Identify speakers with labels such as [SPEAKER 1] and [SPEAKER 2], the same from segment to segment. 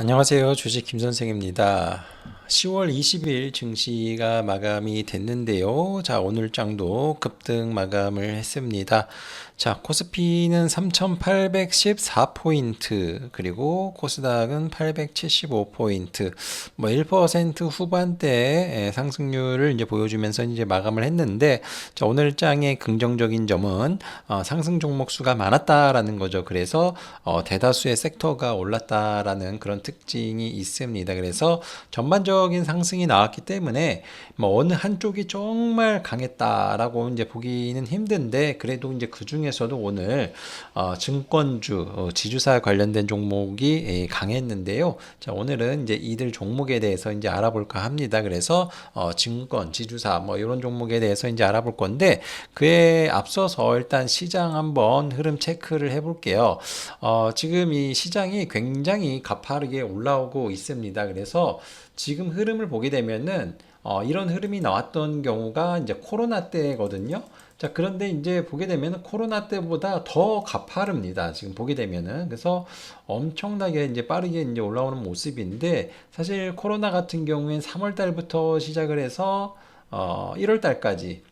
[SPEAKER 1] 안녕하세요. 주식 김 선생입니다. 10월 20일 증시가 마감이 됐는데요. 자, 오늘 장도 급등 마감을 했습니다. 자, 코스피는 3,814포인트, 그리고 코스닥은 875포인트, 뭐 1% 후반대 상승률을 이제 보여주면서 이제 마감을 했는데, 자, 오늘 장의 긍정적인 점은 어, 상승 종목 수가 많았다라는 거죠. 그래서 어, 대다수의 섹터가 올랐다라는 그런 특징이 있습니다. 그래서 전반적 인 상승이 나왔기 때문에 뭐 어느 한쪽이 정말 강했다라고 이제 보기는 힘든데 그래도 이제 그 중에서도 오늘 어, 증권주 어, 지주사 관련된 종목이 예, 강했는데요. 자 오늘은 이제 이들 종목에 대해서 이제 알아볼까 합니다. 그래서 어, 증권 지주사 뭐 이런 종목에 대해서 이제 알아볼 건데 그에 앞서서 일단 시장 한번 흐름 체크를 해볼게요. 어, 지금 이 시장이 굉장히 가파르게 올라오고 있습니다. 그래서 지금 흐름을 보게 되면은 어, 이런 흐름이 나왔던 경우가 이제 코로나 때거든요. 자, 그런데 이제 보게 되면 코로나 때보다 더 가파릅니다. 지금 보게 되면은. 그래서 엄청나게 이제 빠르게 이제 올라오는 모습인데, 사실 코로나 같은 경우엔 3월 달부터 시작을 해서, 어, 1월 달까지.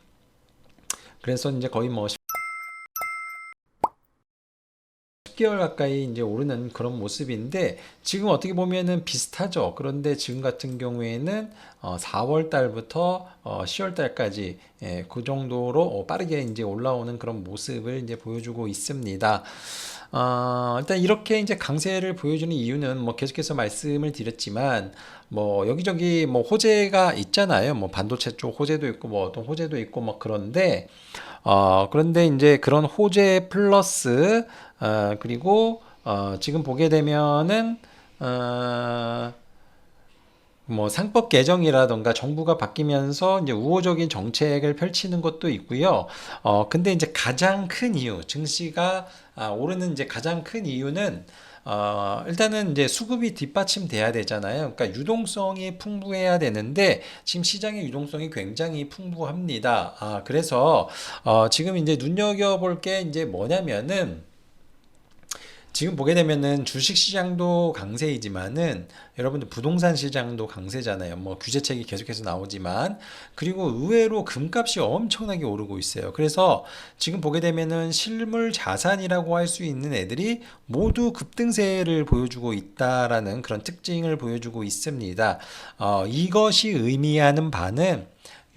[SPEAKER 1] 그래서 이제 거의 뭐 10개월 가까이 이제 오르는 그런 모습인데 지금 어떻게 보면은 비슷하죠. 그런데 지금 같은 경우에는 어 4월 달부터 어 10월 달까지 예, 그 정도로 어 빠르게 이제 올라오는 그런 모습을 이제 보여주고 있습니다. 어, 일단 이렇게 이제 강세를 보여주는 이유는 뭐 계속해서 말씀을 드렸지만 뭐 여기저기 뭐 호재가 있잖아요. 뭐 반도체 쪽 호재도 있고 뭐 어떤 호재도 있고 뭐 그런데 어, 그런데 이제 그런 호재 플러스 어, 그리고 어, 지금 보게 되면은 어, 뭐 상법 개정이라던가 정부가 바뀌면서 이제 우호적인 정책을 펼치는 것도 있고요. 어, 근데 이제 가장 큰 이유, 증시가 아, 오르는 이제 가장 큰 이유는 어, 일단은 이제 수급이 뒷받침돼야 되잖아요. 그러니까 유동성이 풍부해야 되는데 지금 시장의 유동성이 굉장히 풍부합니다. 아, 그래서 어, 지금 이제 눈여겨 볼 게 이제 뭐냐면은 지금 보게 되면은 주식 시장도 강세이지만은 여러분들 부동산 시장도 강세잖아요. 뭐 규제책이 계속해서 나오지만 그리고 의외로 금값이 엄청나게 오르고 있어요. 그래서 지금 보게 되면은 실물 자산이라고 할 수 있는 애들이 모두 급등세를 보여주고 있다라는 그런 특징을 보여주고 있습니다. 어, 이것이 의미하는 바는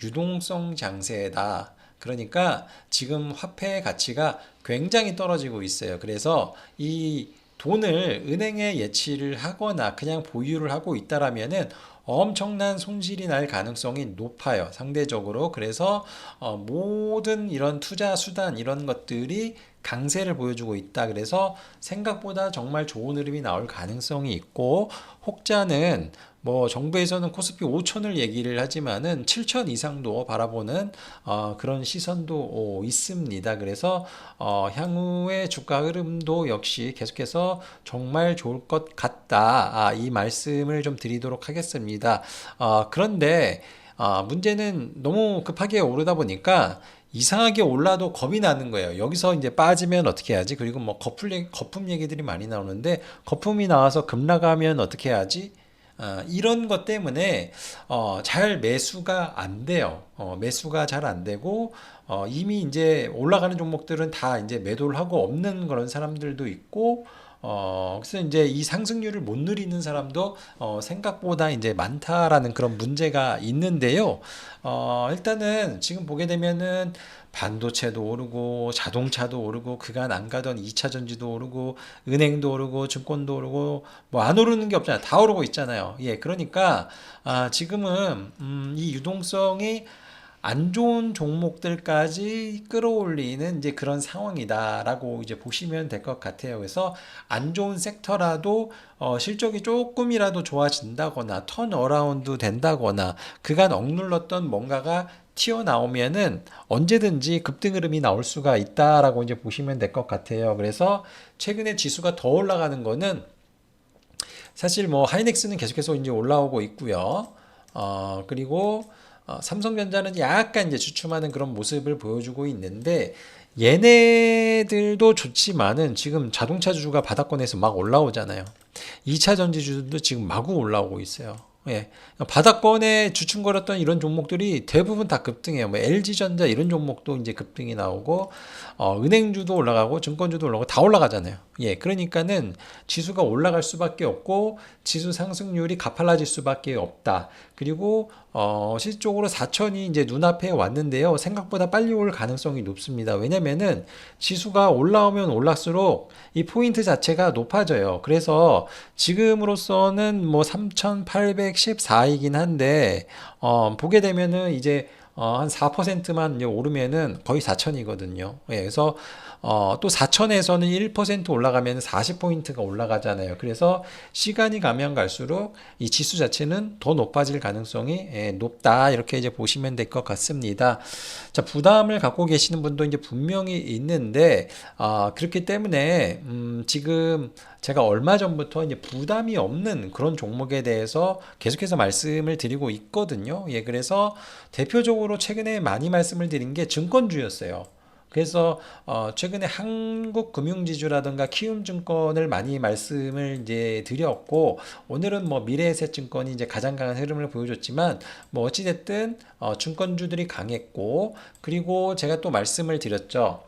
[SPEAKER 1] 유동성 장세다. 그러니까 지금 화폐의 가치가 굉장히 떨어지고 있어요. 그래서 이 돈을 은행에 예치를 하거나 그냥 보유를 하고 있다라면은 엄청난 손실이 날 가능성이 높아요. 상대적으로. 그래서 어, 모든 이런 투자 수단 이런 것들이 강세를 보여주고 있다. 그래서 생각보다 정말 좋은 흐름이 나올 가능성이 있고 혹자는 뭐 정부에서는 코스피 5천을 얘기를 하지만은 7천 이상도 바라보는 어, 그런 시선도 어, 있습니다. 그래서 어, 향후의 주가 흐름도 역시 계속해서 정말 좋을 것 같다. 아, 이 말씀을 좀 드리도록 하겠습니다. 어, 그런데 아, 문제는 너무 급하게 오르다 보니까 이상하게 올라도 겁이 나는 거예요. 여기서 이제 빠지면 어떻게 해야지? 그리고 뭐 거품, 거품 얘기들이 많이 나오는데 거품이 나와서 급락하면 어떻게 해야지? 어, 이런 것 때문에 어, 잘 매수가 안 돼요. 어, 매수가 잘 안 되고 어, 이미 이제 올라가는 종목들은 다 이제 매도를 하고 없는 그런 사람들도 있고 어, 그래서 이제 이 상승률을 못 누리는 사람도 어, 생각보다 이제 많다라는 그런 문제가 있는데요. 어, 일단은 지금 보게 되면은 반도체도 오르고 자동차도 오르고 그간 안 가던 2차 전지도 오르고 은행도 오르고 증권도 오르고 뭐 안 오르는 게 없잖아요. 다 오르고 있잖아요. 예, 그러니까 아, 지금은 음, 이 유동성이 안 좋은 종목들까지 끌어올리는 이제 그런 상황이다라고 이제 보시면 될 것 같아요. 그래서 안 좋은 섹터라도 어, 실적이 조금이라도 좋아진다거나 턴 어라운드 된다거나 그간 억눌렀던 뭔가가 튀어나오면은 언제든지 급등 흐름이 나올 수가 있다라고 이제 보시면 될 것 같아요. 그래서 최근에 지수가 더 올라가는 거는 사실 뭐 하이넥스는 계속해서 이제 올라오고 있고요. 어, 그리고 어, 삼성전자는 약간 이제 주춤하는 그런 모습을 보여주고 있는데 얘네들도 좋지만은 지금 자동차 주주가 바닥권에서 막 올라오잖아요. 2차 전지주들도 지금 마구 올라오고 있어요. 예. 바닥권에 주춤거렸던 이런 종목들이 대부분 다 급등해요. 뭐 LG전자 이런 종목도 이제 급등이 나오고 어, 은행주도 올라가고 증권주도 올라가고 다 올라가잖아요. 예. 그러니까는 지수가 올라갈 수밖에 없고 지수 상승률이 가팔라질 수밖에 없다. 그리고 어, 실적으로 4천이 이제 눈앞에 왔는데요. 생각보다 빨리 올 가능성이 높습니다. 왜냐면은 지수가 올라오면 올랐을수록 이 포인트 자체가 높아져요. 그래서 지금으로서는 뭐 3,814이긴 한데 어, 보게 되면은 이제 어, 한 4%만 이제 오르면은 거의 4천이거든요. 예, 그래서 어, 또 4천에서는 1% 올라가면 40포인트가 올라가잖아요. 그래서 시간이 가면 갈수록 이 지수 자체는 더 높아질 가능성이 예, 높다. 이렇게 이제 보시면 될 것 같습니다. 자, 부담을 갖고 계시는 분도 이제 분명히 있는데, 아, 그렇기 때문에, 음, 지금 제가 얼마 전부터 이제 부담이 없는 그런 종목에 대해서 계속해서 말씀을 드리고 있거든요. 예, 그래서 대표적으로 최근에 많이 말씀을 드린 게 증권주였어요. 그래서 어 최근에 한국 금융지주라든가 키움증권을 많이 말씀을 이제 드렸고 오늘은 뭐 미래에셋증권이 이제 가장 강한 흐름을 보여줬지만 뭐 어찌됐든 어 증권주들이 강했고 그리고 제가 또 말씀을 드렸죠.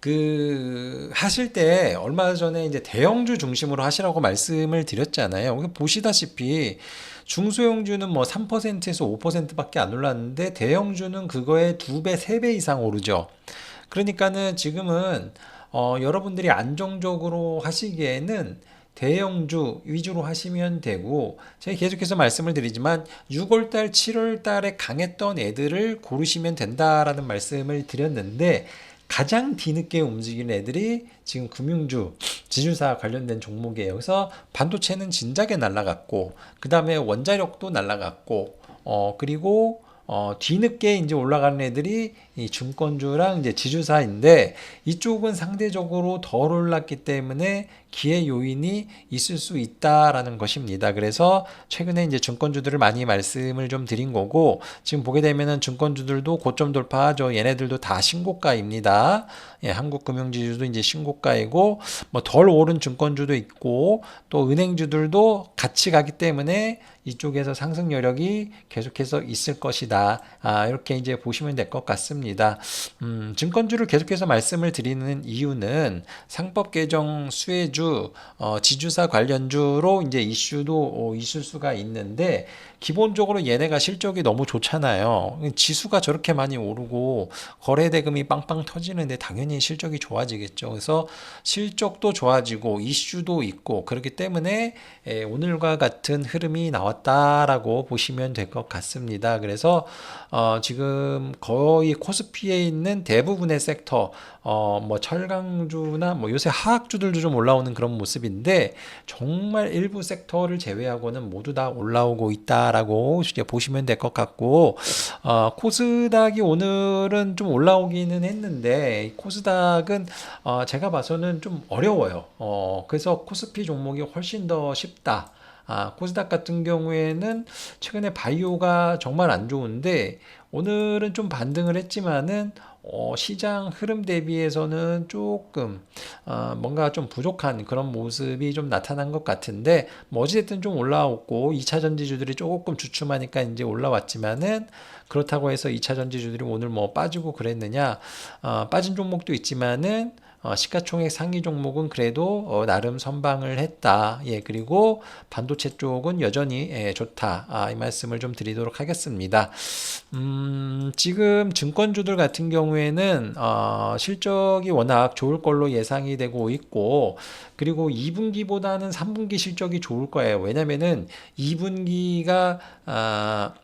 [SPEAKER 1] 그 하실 때 얼마 전에 이제 대형주 중심으로 하시라고 말씀을 드렸잖아요. 보시다시피 중소형주는 뭐 3%에서 5%밖에 안 올랐는데 대형주는 그거에 두 배, 세 배 이상 오르죠. 그러니까는 지금은 어, 여러분들이 안정적으로 하시기에는 대형주 위주로 하시면 되고 제가 계속해서 말씀을 드리지만 6월달, 7월달에 강했던 애들을 고르시면 된다라는 말씀을 드렸는데 가장 뒤늦게 움직이는 애들이 지금 금융주, 지주사 관련된 종목이에요. 그래서 반도체는 진작에 날라갔고, 그 다음에 원자력도 날라갔고, 어, 그리고 어, 뒤늦게 이제 올라가는 애들이 이 증권주랑 이제 지주사인데 이쪽은 상대적으로 덜 올랐기 때문에 기회 요인이 있을 수 있다라는 것입니다. 그래서 최근에 이제 증권주들을 많이 말씀을 좀 드린 거고 지금 보게 되면은 증권주들도 고점 돌파하죠. 얘네들도 다 신고가입니다. 예, 한국금융지주도 이제 신고가이고 뭐 덜 오른 증권주도 있고 또 은행주들도 같이 가기 때문에 이쪽에서 상승 여력이 계속해서 있을 것이다. 아, 이렇게 이제 보시면 될 것 같습니다. 음, 증권주를 계속해서 말씀을 드리는 이유는 상법 개정 수혜주, 어, 지주사 관련주로 이제 이슈도 어, 있을 수가 있는데 기본적으로 얘네가 실적이 너무 좋잖아요. 지수가 저렇게 많이 오르고 거래 대금이 빵빵 터지는데 당연히 실적이 좋아지겠죠. 그래서 실적도 좋아지고 이슈도 있고 그렇기 때문에 오늘과 같은 흐름이 나왔다라고 보시면 될 것 같습니다. 그래서 어 지금 거의 코스 피에 있는 대부분의 섹터 어 뭐 철강주나 뭐 요새 화학주들도 좀 올라오는 그런 모습인데 정말 일부 섹터를 제외하고는 모두 다 올라오고 있다. 라고 보시면 될 것 같고 어, 코스닥이 오늘은 좀 올라오기는 했는데 코스닥은 어, 제가 봐서는 좀 어려워요. 어, 그래서 코스피 종목이 훨씬 더 쉽다. 아, 코스닥 같은 경우에는 최근에 바이오가 정말 안 좋은데 오늘은 좀 반등을 했지만은 어, 시장 흐름 대비해서는 조금 어, 뭔가 좀 부족한 그런 모습이 좀 나타난 것 같은데 뭐 어찌됐든 좀 올라왔고 2차 전지주들이 조금 주춤하니까 이제 올라왔지만은 그렇다고 해서 2차 전지주들이 오늘 뭐 빠지고 그랬느냐 어, 빠진 종목도 있지만은 어, 시가총액 상위 종목은 그래도 어, 나름 선방을 했다. 예, 그리고 반도체 쪽은 여전히 예, 좋다. 아, 이 말씀을 좀 드리도록 하겠습니다. 음, 지금 증권주들 같은 경우에는 어, 실적이 워낙 좋을 걸로 예상이 되고 있고 그리고 2분기보다는 3분기 실적이 좋을 거예요. 왜냐면은 2분기가 아,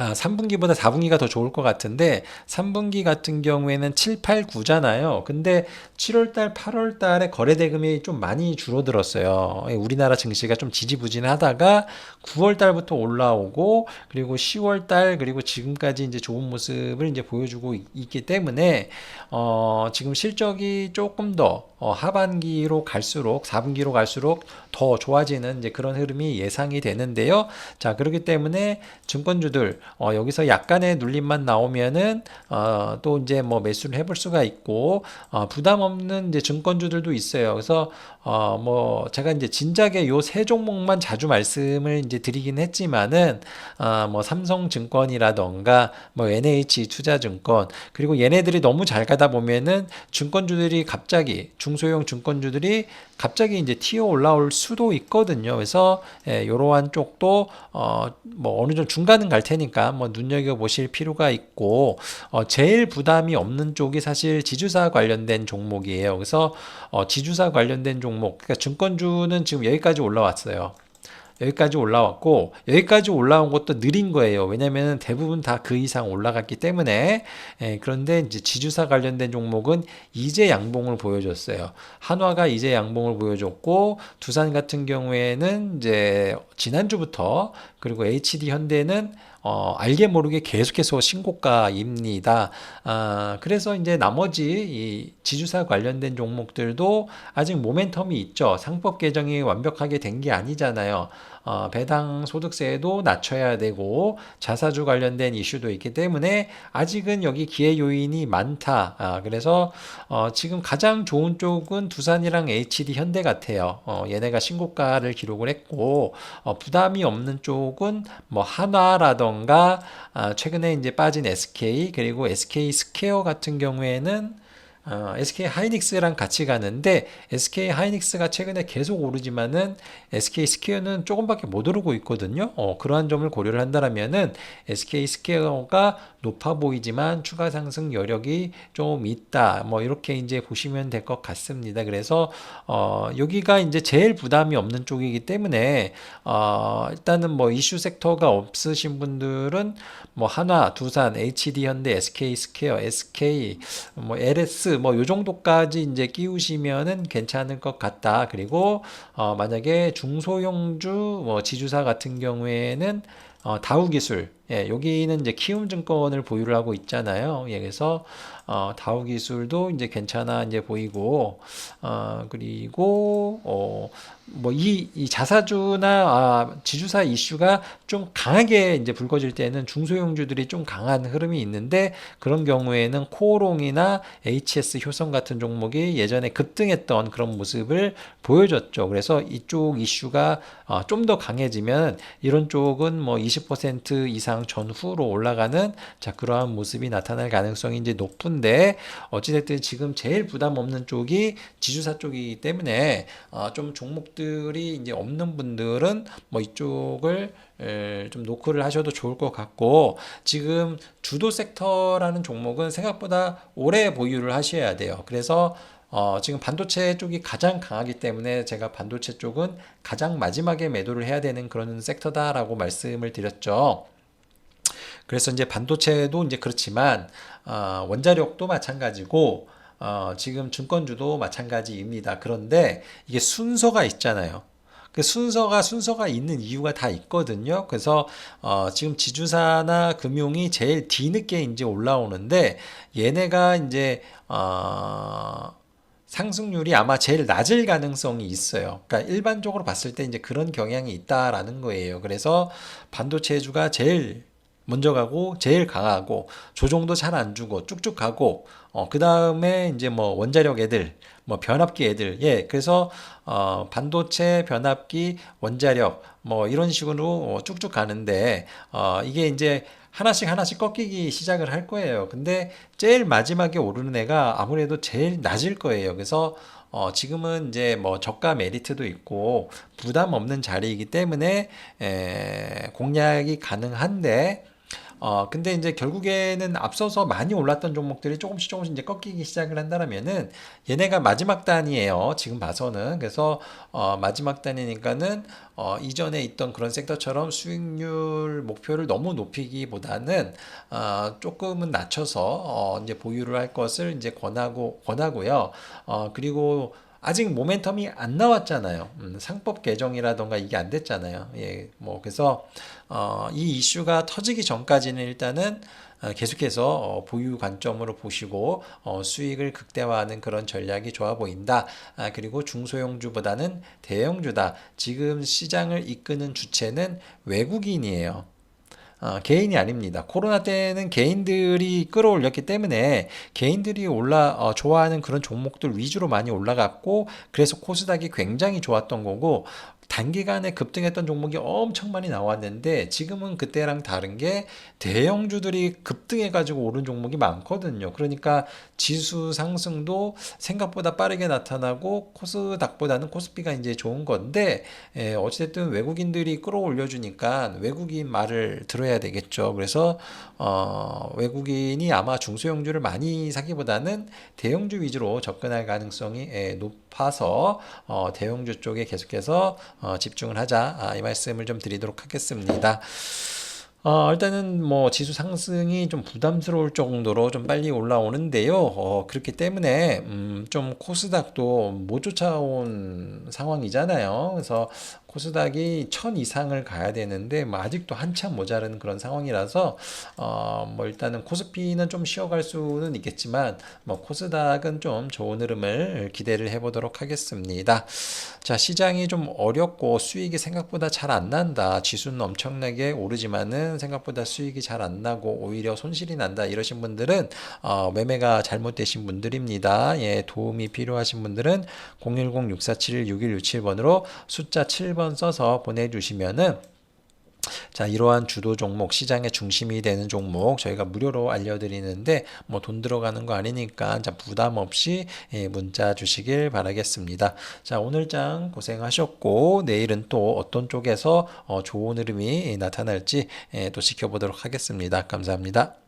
[SPEAKER 1] 아, 3분기보다 4분기가 더 좋을 것 같은데 3분기 같은 경우에는 7, 8, 9잖아요. 근데 7월달, 8월달에 거래 대금이 좀 많이 줄어들었어요. 예, 우리나라 증시가 좀 지지부진하다가 9월달부터 올라오고 그리고 10월달 그리고 지금까지 이제 좋은 모습을 이제 보여주고 있기 때문에 어, 지금 실적이 조금 더 어, 하반기로 갈수록 4분기로 갈수록 더 좋아지는 이제 그런 흐름이 예상이 되는데요. 자 그렇기 때문에 증권주들 어, 여기서 약간의 눌림만 나오면은 어, 또 이제 뭐 매수를 해볼 수가 있고 어, 부담 없는 이제 증권주들도 있어요. 그래서 어, 뭐 제가 이제 진작에 요 세 종목만 자주 말씀을 이제 드리긴 했지만은 어, 뭐 삼성증권이라던가 뭐 NH 투자증권 그리고 얘네들이 너무 잘 가다 보면은 증권주들이 갑자기 중소형 증권주들이 갑자기 이제 튀어 올라올 수도 있거든요. 그래서 예, 이러한 쪽도 어, 뭐 어느 정도 중간은 갈 테니까 뭐 눈여겨 보실 필요가 있고 어, 제일 부담이 없는 쪽이 사실 지주사 관련된 종목이에요. 그래서 어, 지주사 관련된 종목, 그러니까 증권주는 지금 여기까지 올라왔어요. 여기까지 올라왔고 여기까지 올라온 것도 느린 거예요. 왜냐하면 대부분 다 그 이상 올라갔기 때문에 예, 그런데 이제 지주사 관련된 종목은 이제 양봉을 보여줬어요. 한화가 이제 양봉을 보여줬고 두산 같은 경우에는 이제 지난주부터 그리고 HD 현대는 어, 알게 모르게 계속해서 신고가입니다. 아, 그래서 이제 나머지 이 지주사 관련된 종목들도 아직 모멘텀이 있죠. 상법 개정이 완벽하게 된 게 아니잖아요. 어, 배당 소득세도 낮춰야 되고 자사주 관련된 이슈도 있기 때문에 아직은 여기 기회 요인이 많다. 아, 그래서 어, 지금 가장 좋은 쪽은 두산이랑 HD 현대 같아요. 어, 얘네가 신고가를 기록을 했고 어, 부담이 없는 쪽 은뭐 한화라던가 아, 최근에 이제 빠진 SK 그리고 SK 스퀘어 같은 경우에는 어, SK 하이닉스랑 같이 가는데 SK 하이닉스가 최근에 계속 오르지만은 SK 스퀘어는 조금밖에 못 오르고 있거든요. 어, 그러한 점을 고려를 한다면은 SK 스퀘어가 높아 보이지만 추가 상승 여력이 좀 있다. 뭐 이렇게 이제 보시면 될 것 같습니다. 그래서 어, 여기가 이제 제일 부담이 없는 쪽이기 때문에 어, 일단은 뭐 이슈 섹터가 없으신 분들은 뭐 한화, 두산, HD 현대, SK 스퀘어, SK, 뭐 LS 뭐 요 정도까지 이제 끼우시면은 괜찮을 것 같다. 그리고 어, 만약에 중소형주 뭐 지주사 같은 경우에는 어, 다우 기술 예, 여기는 이제 키움증권을 보유를 하고 있잖아요. 예, 그래서 어, 다우 기술도 이제 괜찮아 이제 보이고 어, 그리고 어, 뭐이 이 자사주나 아, 지주사 이슈가 좀 강하게 이제 불거질 때는 중소형주들이 좀 강한 흐름이 있는데 그런 경우에는 코오롱이나 HS 효성 같은 종목이 예전에 급등했던 그런 모습을 보여줬죠. 그래서 이쪽 이슈가 어, 좀더 강해지면 이런 쪽은 뭐 20% 이상 전후로 올라가는 자 그러한 모습이 나타날 가능성이 이제 높은데 어찌됐든 지금 제일 부담 없는 쪽이 지주사 쪽이기 때문에 어, 좀 종목들이 이제 없는 분들은 뭐 이쪽을 좀 노크를 하셔도 좋을 것 같고 지금 주도 섹터라는 종목은 생각보다 오래 보유를 하셔야 돼요. 그래서 어, 지금 반도체 쪽이 가장 강하기 때문에 제가 반도체 쪽은 가장 마지막에 매도를 해야 되는 그런 섹터다라고 말씀을 드렸죠. 그래서 이제 반도체도 이제 그렇지만 어, 원자력도 마찬가지고 어, 지금 증권주도 마찬가지입니다. 그런데 이게 순서가 있잖아요. 그 순서가 순서가 있는 이유가 다 있거든요. 그래서 어, 지금 지주사나 금융이 제일 뒤늦게 이제 올라오는데 얘네가 이제 어, 상승률이 아마 제일 낮을 가능성이 있어요. 그러니까 일반적으로 봤을 때 이제 그런 경향이 있다라는 거예요. 그래서 반도체주가 제일 먼저 가고 제일 강하고 조종도 잘 안 주고 쭉쭉 가고 어, 그 다음에 이제 뭐 원자력 애들 뭐 변압기 애들 예 그래서 어, 반도체 변압기 원자력 뭐 이런 식으로 어, 쭉쭉 가는데 어, 이게 이제 하나씩 하나씩 꺾이기 시작을 할 거예요. 근데 제일 마지막에 오르는 애가 아무래도 제일 낮을 거예요. 그래서 어, 지금은 이제 뭐 저가 메리트도 있고 부담 없는 자리이기 때문에 에, 공략이 가능한데 어, 근데 이제 결국에는 앞서서 많이 올랐던 종목들이 조금씩 조금씩 이제 꺾이기 시작을 한다면은 얘네가 마지막 단이에요. 지금 봐서는. 그래서, 어, 마지막 단이니까는, 어, 이전에 있던 그런 섹터처럼 수익률 목표를 너무 높이기보다는, 어, 조금은 낮춰서, 어, 이제 보유를 할 것을 이제 권하고, 권하고요. 어, 그리고, 아직 모멘텀이 안 나왔잖아요. 음, 상법 개정이라던가 이게 안 됐잖아요. 예, 뭐 그래서 어, 이 이슈가 터지기 전까지는 일단은 어, 계속해서 어, 보유 관점으로 보시고 어, 수익을 극대화하는 그런 전략이 좋아 보인다. 아, 그리고 중소형주보다는 대형주다. 지금 시장을 이끄는 주체는 외국인이에요. 어, 개인이 아닙니다. 코로나 때는 개인들이 끌어올렸기 때문에 개인들이 올라 어, 좋아하는 그런 종목들 위주로 많이 올라갔고 그래서 코스닥이 굉장히 좋았던 거고 단기간에 급등했던 종목이 엄청 많이 나왔는데 지금은 그때랑 다른 게 대형주들이 급등해가지고 오른 종목이 많거든요. 그러니까 지수 상승도 생각보다 빠르게 나타나고 코스닥보다는 코스피가 이제 좋은 건데 에, 어찌됐든 외국인들이 끌어올려주니까 외국인 말을 들어야 되겠죠. 그래서 어, 외국인이 아마 중소형주를 많이 사기보다는 대형주 위주로 접근할 가능성이 에, 높아서 어, 대형주 쪽에 계속해서 어, 집중을 하자 아, 이 말씀을 좀 드리도록 하겠습니다. 어, 일단은 뭐 지수 상승이 좀 부담스러울 정도로 좀 빨리 올라오는데요. 어, 그렇기 때문에 음, 좀 코스닥도 못 쫓아온 상황이잖아요. 그래서 코스닥이 1000 이상을 가야 되는데 뭐 아직도 한참 모자른 그런 상황이라서 어, 뭐 일단은 코스피는 좀 쉬어갈 수는 있겠지만 뭐 코스닥은 좀 좋은 흐름을 기대를 해보도록 하겠습니다. 자, 시장이 좀 어렵고 수익이 생각보다 잘 안 난다. 지수는 엄청나게 오르지만은 생각보다 수익이 잘 안 나고 오히려 손실이 난다. 이러신 분들은 어, 매매가 잘못되신 분들입니다. 예, 도움이 필요하신 분들은 010-6471-6167번으로 숫자 7번 써서 보내주시면은 자, 이러한 주도 종목, 시장의 중심이 되는 종목 저희가 무료로 알려드리는데 뭐 돈 들어가는 거 아니니까 자, 부담 없이 예, 문자 주시길 바라겠습니다. 자, 오늘 장 고생하셨고 내일은 또 어떤 쪽에서 어, 좋은 흐름이 나타날지 예, 또 지켜보도록 하겠습니다. 감사합니다.